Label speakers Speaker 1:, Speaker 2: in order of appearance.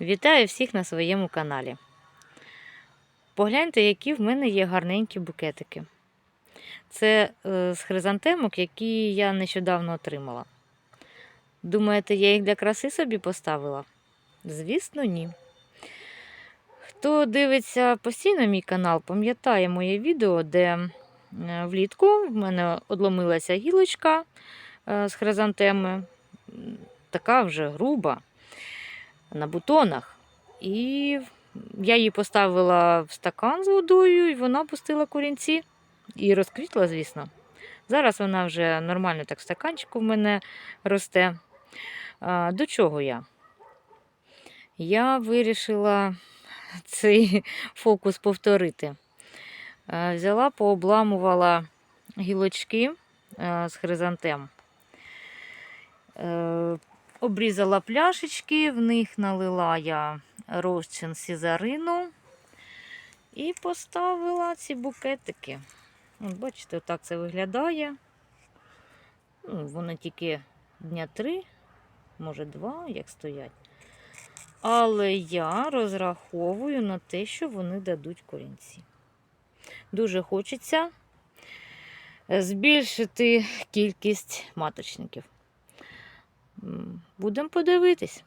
Speaker 1: Вітаю всіх на своєму каналі. Погляньте, які в мене є гарненькі букетики. Це е, з хризантемок, які я нещодавно отримала. Думаєте, я їх для краси собі поставила? Звісно, ні. Хто дивиться постійно мій канал, пам'ятає моє відео, де е, влітку в мене одломилася гілочка е, з хризантеми, така вже груба на бутонах. І я її поставила в стакан з водою, і вона пустила корінці. І розквітла, звісно. Зараз вона вже нормально так в стаканчику в мене росте. До чого я? Я вирішила цей фокус повторити. Взяла, пообламувала гілочки з хризантем. Обрізала пляшечки, в них налила я розчин сізарину і поставила ці букетики. От бачите, отак це виглядає. Ну, вони тільки дня три, може два, як стоять. Але я розраховую на те, що вони дадуть корінці. Дуже хочеться збільшити кількість маточників. Будемо подивитись.